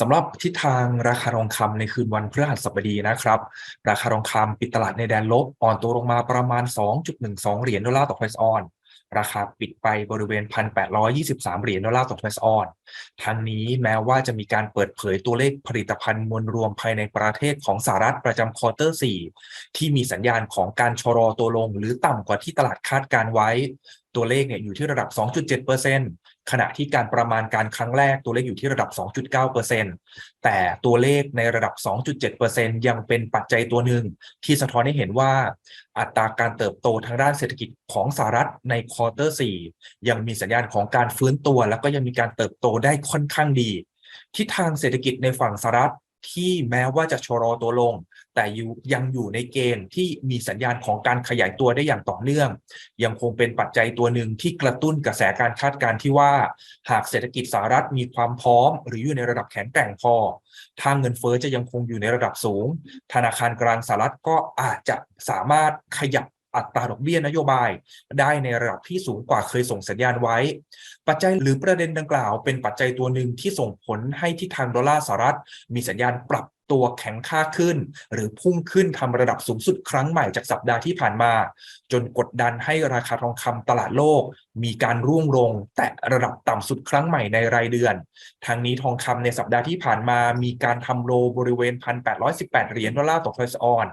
สำหรับทิศทางราคาทองคำในคืนวันพฤหัสบดีนะครับ ราคาทองคำปิดตลาดในแดนลบอ่อนตัวลงมาประมาณ 2.12 เหรียญดอลลาร์ต่อทอยส์ออนราคาปิดไปบริเวณ 1,823 เหรียญดอลลาร์ต่อทอยส์ออนทั้งนี้แม้ว่าจะมีการเปิดเผยตัวเลขผลิตภัณฑ์มวลรวมภายในประเทศของสหรัฐประจำควอเตอร์ 4 ที่มีสัญญาณของการชะลอตัวลง หรือต่ำกว่าที่ตลาดคาดการไว้ ตัวเลขเนี่ยอยู่ที่ระดับ 2.7% ขณะที่การประมาณการครั้งแรกตัวเลขอยู่ที่ระดับ 2.9%แต่ตัวเลขในระดับ 2.7%ยังเป็นปัจจัยตัวหนึ่งที่สะท้อนให้เห็นว่า อัตราการเติบโตทางด้านเศรษฐกิจของสหรัฐในควอเตอร์ 4 ยังมีสัญญาณของการฟื้นตัว แล้วก็ยังมีการเติบโตได้ค่อนข้างดีทิศทางเศรษฐกิจในฝั่งสหรัฐที่แม้ว่าจะชะลอตัวลง แต่อยู่ยังอยู่ในเกณฑ์ที่มีสัญญาณของการขยายตัวได้อย่างต่อเนื่อง ยังคงเป็นปัจจัยตัวหนึ่งที่กระตุ้นกระแสการคาดการณ์ที่ว่า หากเศรษฐกิจสหรัฐมีความพร้อม หรืออยู่ในระดับแข็งแกร่งพอทางเงินเฟ้อจะยังคงอยู่ในระดับสูง ธนาคารกลางสหรัฐก็อาจจะสามารถขยับอัตราดอกเบี้ยนโยบาย ได้ในระดับที่สูงกว่าเคยส่งสัญญาณไว้ ปัจจัยหรือประเด็นดังกล่าว เป็นปัจจัยตัวหนึ่งที่ส่งผลให้ทิศทางดอลลาร์สหรัฐ มีสัญญาณปรับ ตัวแข็งค่าขึ้น หรือพุ่งขึ้นทำระดับสูงสุดครั้งใหม่จากสัปดาห์ที่ผ่านมา จนกดดันให้ราคาทองคำตลาดโลก มีการร่วงลง แตะระดับต่ำสุดครั้งใหม่ในรายเดือน ทางนี้ทองคำในสัปดาห์ที่ผ่านมามีการทำโลบริเวณ 1,818 เหรียญดอลลาร์ต่อทอยส์ออน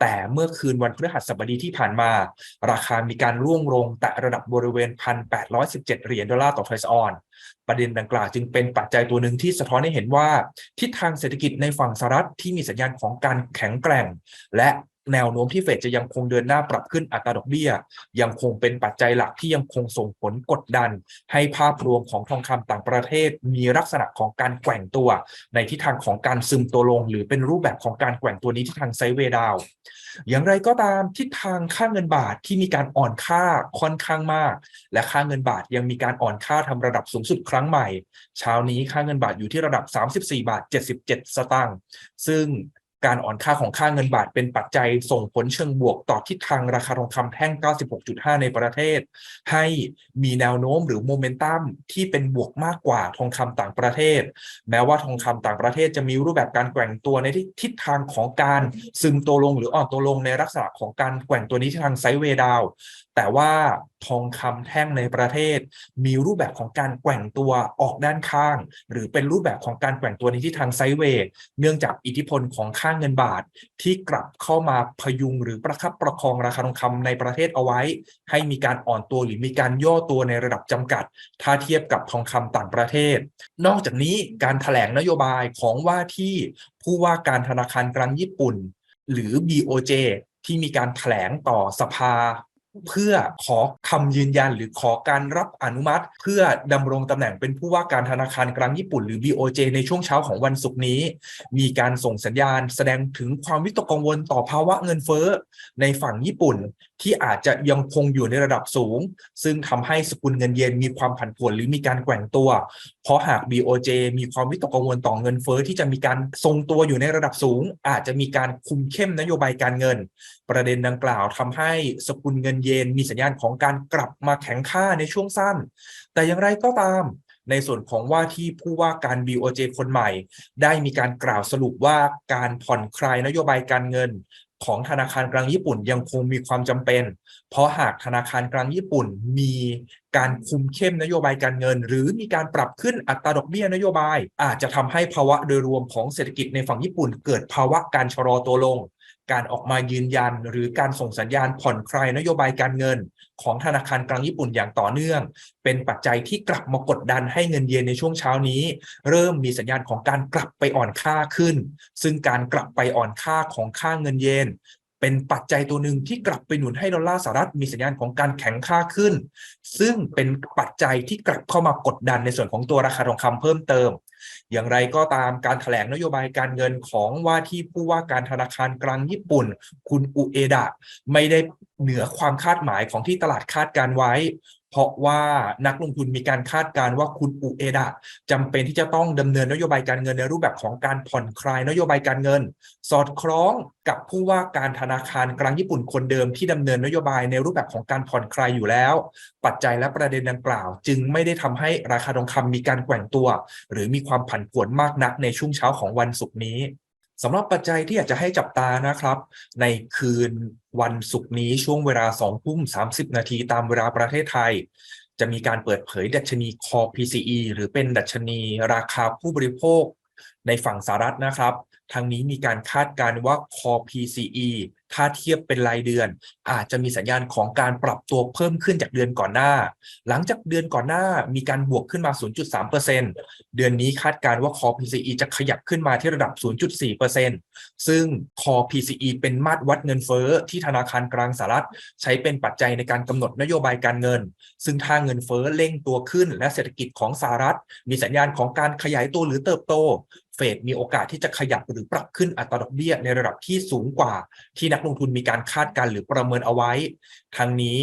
แต่เมื่อคืนวันพฤหัสบดีที่ผ่านมา ราคามีการร่วงลง แตะระดับบริเวณ 1,817 เหรียญดอลลาร์ต่อทอยส์ออน ประเด็นดังกล่าวจึงเป็นปัจจัยตัวหนึ่งที่สะท้อนให้เห็นว่าทิศทางเศรษฐกิจในฝั่งสหรัฐที่มีสัญญาณของการแข็งแกร่ง และ แนวโน้มที่เฟดจะยังคงเดินหน้าปรับขึ้นอัตราดอกเบี้ย ยังคงเป็นปัจจัยหลักที่ยังคงส่งผลกดดัน ให้ภาพรวมของทองคำต่างประเทศ มีลักษณะของการแกว่งตัว ในทิศทางของการซึมตัวลง หรือเป็นรูปแบบของการแกว่งตัวนี้ที่ทางไซเวดาวอย่างไรก็ตามทิศทางค่าเงินบาทที่มีการอ่อนค่าค่อนข้างมาก และค่าเงินบาทยังมีการอ่อนค่าทำระดับสูงสุดครั้งใหม่ เช้านี้ค่าเงินบาทอยู่ที่ระดับ 34 บาท 77 สตางค์ซึ่ง การอ่อนค่าของค่าเงินบาทเป็นปัจจัยส่งผลเชิงบวกต่อทิศทางราคาทองคำแท่ง 96.5 ในประเทศ ให้มีแนวโน้มหรือโมเมนตัมที่เป็นบวกมากกว่าทองคำต่างประเทศ แม้ว่าทองคำต่างประเทศจะมีรูปแบบการแกว่งตัวในทิศทางของการซึมตัวลงหรืออ่อนตัวลงในลักษณะของการแกว่งตัวนี้ทางไซด์เวดาวแต่ว่าทองคำแท่งในประเทศ มีรูปแบบของการแกว่งตัวออกด้านข้าง หรือเป็นรูปแบบของการแกว่งตัวในที่ทางไซด์เวย์เนื่องจากอิทธิพลของค่างเงินบาท ที่กลับเข้ามาพยุงหรือประคับประคองราคาทองคำในประเทศเอาไว้ ให้มีการอ่อนตัวหรือมีการย่อตัวในระดับจำกัด ถ้าเทียบกับทองคำต่างประเทศ นอกจากนี้การถแถลงนโยบายของว่าที่ผู้ว่าการธนาคารกลางญี่ปุ่น หรือ BOJ ที่มีการถแถลงต่อสภา เพื่อขอคำยืนยันหรือขอการรับอนุมัติ เพื่อดำรงตำแหน่งเป็นผู้ว่าการธนาคารกลางญี่ปุ่นหรือ BOJ ในช่วงเช้าของวันศุกร์นี้ มีการส่งสัญญาณแสดงถึงความวิตกกังวลต่อภาวะเงินเฟ้อในฝั่งญี่ปุ่นที่อาจจะยังคงอยู่ในระดับสูง ซึ่งทำให้สกุลเงินเยนมีความผันผวนหรือมีการแกว่งตัว เพราะหาก BOJ มีความวิตกกังวลต่อเงินเฟ้อที่จะมีการทรงตัวอยู่ในระดับสูง อาจจะมีการคุมเข้มนโยบายการเงิน ประเด็นดังกล่าวทำให้สกุลเงินเยนมีสัญญาณของการกลับมาแข็งค่าในช่วงสั้น แต่อย่างไรก็ตามในส่วนของว่าที่ผู้ว่าการ BOJ คนใหม่ ได้มีการกล่าวสรุปว่าการผ่อนคลายนโยบายการเงิน ของธนาคารกลางญี่ปุ่นยังคงมีความจำเป็น เพราะหากธนาคารกลางญี่ปุ่นมีการคุมเข้มนโยบายการเงิน หรือมีการปรับขึ้นอัตราดอกเบี้ยนโยบาย อาจจะทำให้ภาวะโดยรวมของเศรษฐกิจในฝั่งญี่ปุ่น เกิดภาวะการชะลอตัวลง การออกมายืนยันหรือการส่งสัญญาณผ่อนคลายนโยบายการเงิน ของธนาคารกลางญี่ปุ่นอย่างต่อเนื่อง เป็นปัจจัยที่กลับมากดดันให้เงินเยนในช่วงเช้านี้ เริ่มมีสัญญาณของการกลับไปอ่อนค่าขึ้น ซึ่งการกลับไปอ่อนค่าของค่าเงินเยนเป็นปัจจัยตัวหนึ่งที่กลับไปหนุนให้ดอลลาร์สหรัฐมีสัญญาณของการแข็งค่าขึ้น ซึ่งเป็นปัจจัยที่กลับเข้ามากดดันในส่วนของตัวราคาทองคำเพิ่มเติม อย่างไรก็ตามการถแถลงนโยบายการเงินของว่าที่ผู้ว่าการธนาคารกลางญี่ปุ่น คุณอุเอดะ ไม่ได้เหนือความคาดหมายของที่ตลาดคาดการไว้ เพราะว่านักลงทุนมีการคาดการณ์ว่าคุณอุเอดะจำเป็นที่จะต้องดำเนินนโยบายการเงินในรูปแบบของการผ่อนคลายนโยบายการเงิน สอดคล้องกับผู้ว่าการธนาคารกลางญี่ปุ่นคนเดิมที่ดำเนินนโยบายในรูปแบบของการผ่อนคลายอยู่แล้ว ปัจจัยและประเด็นดังกล่าว จึงไม่ได้ทำให้ราคาทองคำมีการแกว่งตัว หรือมีความผันผวนมากนักในช่วงเช้าของวันศุกร์นี้ สำหรับปัจจัยที่อยากจะให้จับตานะครับ ในคืนวันศุกร์นี้ช่วงเวลา2ทุ่ม30 นาทีตามเวลาประเทศไทย จะมีการเปิดเผยดัชนีคอ PCE หรือเป็นดัชนีราคาผู้บริโภคในฝั่งสหรัฐนะครับ ทางนี้มีการคาดการณ์ว่าคอ PCE ถ้าเทียบเป็นรายเดือน อาจจะมีสัญญาณของการปรับตัวเพิ่มขึ้นจากเดือนก่อนหน้า หลังจากเดือนก่อนหน้ามีการบวกขึ้นมา 0.3%เดือนนี้คาดการว่า Core PCE จะขยับขึ้นมาที่ระดับ 0.4%ซึ่ง Core PCE เป็นมาตรวัดเงินเฟ้อที่ธนาคารกลางสหรัฐ ใช้เป็นปัจจัยในการกำหนดนโยบายการเงิน ซึ่งถ้าเงินเฟ้อเร่งตัวขึ้นและเศรษฐกิจของสหรัฐ มีสัญญาณของการขยายตัวหรือเติบโตเฟดมีโอกาสที่จะขยับหรือปรับขึ้นอัตราดอกเบี้ยในระดับที่สูงกว่า ที่นักลงทุนมีการคาดการหรือประเมินเอาไว้ ทางนี้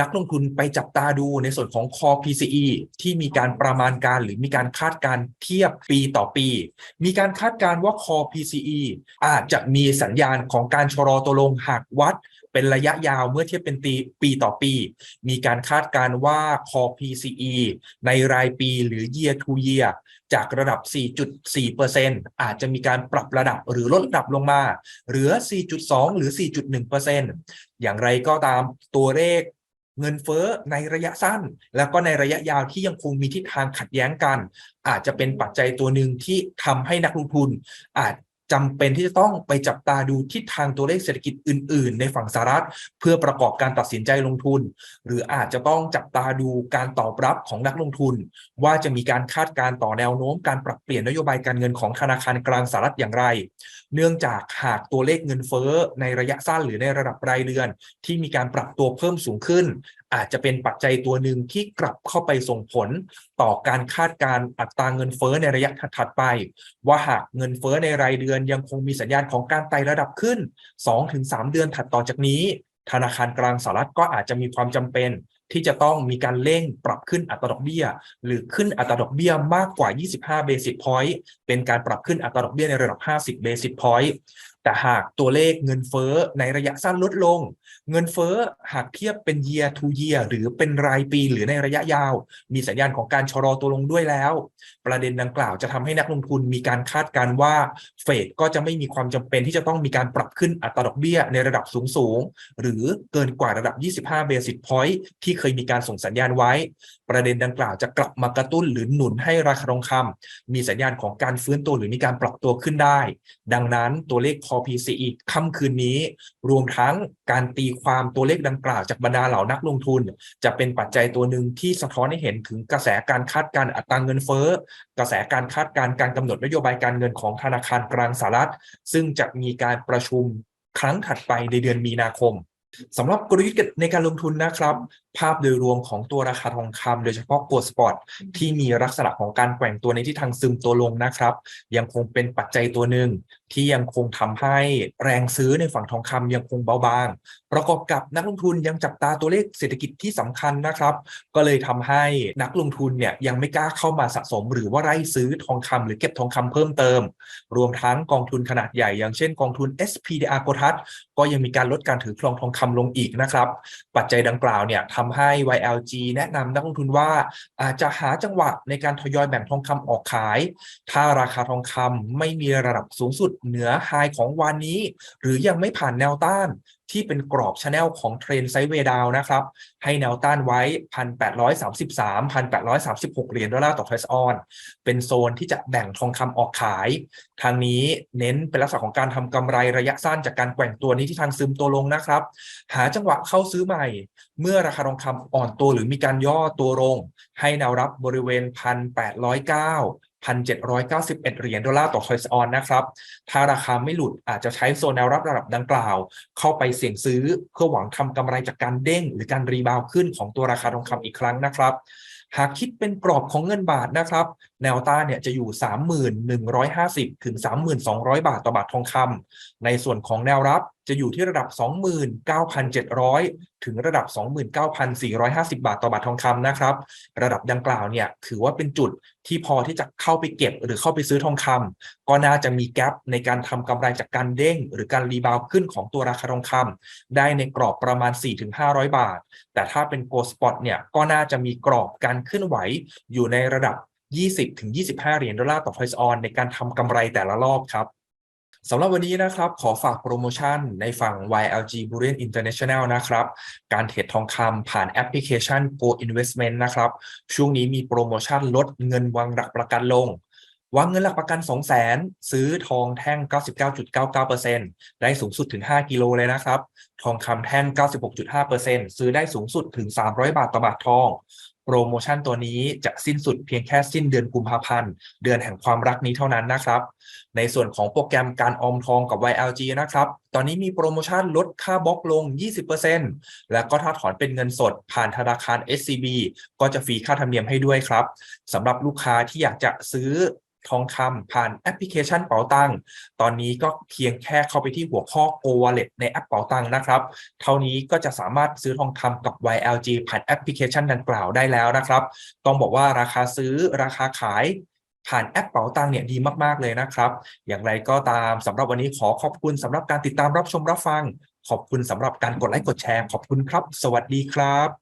นักลงทุนไปจับตาดูในส่วนของ Core PCE ที่มีการประมาณการหรือมีการคาดการเทียบปีต่อปี มีการคาดการว่า Core PCE อาจจะมีสัญญาณของการชะลอตัวลงหากวัด เป็นระยะยาวเมื่อเทียบเป็นตีปีต่อปี มีการคาดการว่า Core PCE ในรายปีหรือ year to year จากระดับ 4.4%อาจจะมีการปรับระดับหรือลดระดับลงมา เหลือ 4.2 หรือ 4.1%อย่างไรก็ตามตัวเลขเงินเฟ้อในระยะสั้น แล้วก็ในระยะยาวที่ยังคงมีทิศทางขัดแย้งกัน อาจจะเป็นปัจจัยตัวหนึ่งที่ทำให้นักลงทุน อาจ จำเป็นที่จะต้องไปจับตาดูทิศทางตัวเลขเศรษฐกิจอื่น ๆ ในฝั่งสหรัฐ เพื่อประกอบการตัดสินใจลงทุน หรืออาจจะต้องจับตาดูการตอบรับของนักลงทุน ว่าจะมีการคาดการต่อแนวโน้มการปรับเปลี่ยนนโยบายการเงินของธนาคารกลางสหรัฐอย่างไร เนื่องจากหากตัวเลขเงินเฟ้อในระยะสั้นหรือในระดับรายเดือน ที่มีการปรับตัวเพิ่มสูงขึ้น อาจจะเป็นปัจจัยตัวหนึ่งที่กลับเข้าไปส่งผลต่อการคาดการอัตราเงินเฟ้อในระยะถัดไป ว่าหากเงินเฟ้อในรายเดือนยังคงมีสัญญาณของการไต่ระดับขึ้น 2-3 เดือนถัดต่อจากนี้ ธนาคารกลางสหรัฐก็อาจจะมีความจำเป็นที่จะต้องมีการเร่งปรับขึ้นอัตราดอกเบี้ย หรือขึ้นอัตราดอกเบี้ยมากกว่า 25 basic point เป็นการปรับขึ้นอัตราดอกเบี้ยในระดับ 50 basic point แต่หากตัวเลขเงินเฟ้อในระยะสั้นลดลง เงินเฟ้อหากเทียบเป็น year to year หรือเป็นรายปีหรือในระยะยาว มีสัญญาณของการชะลอตัวลงด้วยแล้ว ประเด็นดังกล่าวจะทำให้นักลงทุนมีการคาดการว่าเฟดก็จะไม่มีความจำเป็นที่จะต้องมีการปรับขึ้นอัตราดอกเบี้ยในระดับสูงสูงหรือเกินกว่าระดับ 25 basic point ที่เคยมีการส่งสัญญาณไว้ ประเด็นดังกล่าวจะกลับมากระตุ้นหรือหนุนให้ราคาทองคำมีสัญญาณของการฟื้นตัวหรือมีการปรับตัวขึ้นได้ ดังนั้นตัวเลขอ PCE ค่ำคืนนี้ รวมทั้งการตีความตัวเลขดังกล่าวจากบรรดาเหล่านักลงทุน จะเป็นปัจจัยตัวหนึ่งที่สะท้อนให้เห็นถึงกระแสการคาดการอัตราเงินเฟ้อ กระแสการคาดการการกำหนดนโยบายการเงินของธนาคารกลางสหรัฐ ซึ่งจะมีการประชุมครั้งถัดไปในเดือนมีนาคมสำหรับกลยุทธ์ในการลงทุนนะครับ ภาพโดยรวมของตัวราคาทองคำโดยเฉพาะกดสปอตที่มีลักษณะของการแกว่งตัวในที่ทางซึมตัวลงนะครับ ยังคงเป็นปัจจัยตัวหนึ่งที่ยังคงทำให้แรงซื้อในฝั่งทองคำยังคงเบาบาง ประกอบกับนักลงทุนยังจับตาตัวเลขเศรษฐกิจที่สำคัญนะครับ ก็เลยทำให้นักลงทุนเนี่ยยังไม่กล้าเข้ามาสะสม หรือว่าไล่ซื้อทองคำหรือเก็บทองคำเพิ่มเติม รวมทั้งกองทุนขนาดใหญ่ อย่างเช่นกองทุน SPDR โกทัศก็ยังมีการลดการถือครองทองคำลงอีกนะครับ ปัจจัยดังกล่าวเนี่ยทำให้ YLG แนะนำนักลงทุนว่าอาจจะหาจังหวะในการทยอยแบ่งทองคำออกขาย ถ้าราคาทองคำไม่มีระดับสูงสุดเหนือไฮของวันนี้ หรือยังไม่ผ่านแนวต้านที่เป็นกรอบชแนลของเทรนไซด์เวดาวนะครับ ให้แนวต้านไว้ 1,833 1,836 เหรียญดอลลาร์ต่อทรสออน เป็นโซนที่จะแบ่งทองคำออกขาย ทางนี้เน้นเป็นลักษณะของการทำกำไรระยะสั้นจากการแกว่งตัวนี้ที่ทางซึมตัวลงนะครับ หาจังหวะเข้าซื้อใหม่ เมื่อราคาทองคำอ่อนตัวหรือมีการย่อตัวลง ให้แนวรับบริเวณ 1,809 1,791 เหรียญดอลลาร์ต่อคอยส์ออนนะครับ ถ้าราคาไม่หลุดอาจจะใช้โซนแนวรับระดับดังกล่าว เข้าไปเสี่ยงซื้อเพื่อหวังทำกำไรจากการเด้ง หรือการรีบาวขึ้นของตัวราคาทองคำอีกครั้งนะครับหากคิดเป็นกรอบของเงินบาทนะครับ แนวต้านเนี่ยจะอยู่ 3150 ถึง 3200 บาทต่อบาททองคำในส่วนของแนวรับ จะอยู่ที่ระดับ 29,700 ถึงระดับ 29,450 บาทต่อบาททองคำนะครับ ระดับดังกล่าวเนี่ยถือว่าเป็นจุดที่พอที่จะเข้าไปเก็บหรือเข้าไปซื้อทองคำก็น่าจะมีแกลบในการทำกำไรจากการเด้ง หรือการรีบาวขึ้นของตัวราคาทองคำได้ในกรอบประมาณ 4-500 บาท แต่ถ้าเป็น Gold Spot เนี่ยก็น่าจะมีกรอบการเคลื่อนไหวอยู่ในระดับ 20-25 เหรียญดอลลาร์ต่อ Price on ในการทำกำไรแต่ละรอบครับ สำหรับวันนี้นะครับ ขอฝากโปรโมชั่นในฝั่ง YLG Bullion International นะครับ การเทรดทองคำผ่านแอปพลิเคชัน Go Investment นะครับ ช่วงนี้มีโปรโมชั่นลดเงินวางหลักประกันลง วางเงินหลักประกัน 2 0 0 0 0 0ซื้อทองแท่ง 99.99%ได้สูงสุดถึง 5 กิโลเลยนะครับ ทองคำแท่ง 96.5%ซื้อได้สูงสุดถึง 300 บาทต่อบาททอง โปรโมชั่นตัวนี้จะสิ้นสุดเพียงแค่สิ้นเดือนกุมภาพันธ์ เดือนแห่งความรักนี้เท่านั้นนะครับ ในส่วนของโปรแกรมการออมทองกับ YLG นะครับ ตอนนี้มีโปรโมชั่นลดค่าบล็อกลง 20%แล้วก็ถ้าถอนเป็นเงินสดผ่านธนาคาร SCB ก็จะฟรีค่าธรรมเนียมให้ด้วยครับสำหรับลูกค้าที่อยากจะซื้อ ทองคำผ่านแอปพลิเคชันเป๋าตังตอนนี้ก็เพียงแค่เข้าไปที่หัวข้อ Go Wallet ในแอปเป๋าตังนะครับ เท่านี้ก็จะสามารถซื้อทองคำกับ YLG ผ่านแอปพลิเคชันดังกล่าวได้แล้วนะครับ ต้องบอกว่าราคาซื้อราคาขายผ่านแอปเป๋าตังเนี่ยดีมาก ๆ เลยนะครับ อย่างไรก็ตามสำหรับวันนี้ขอขอบคุณสำหรับการติดตามรับชมรับฟัง ขอบคุณสำหรับการกดไลค์กดแชร์ ขอบคุณครับ สวัสดีครับ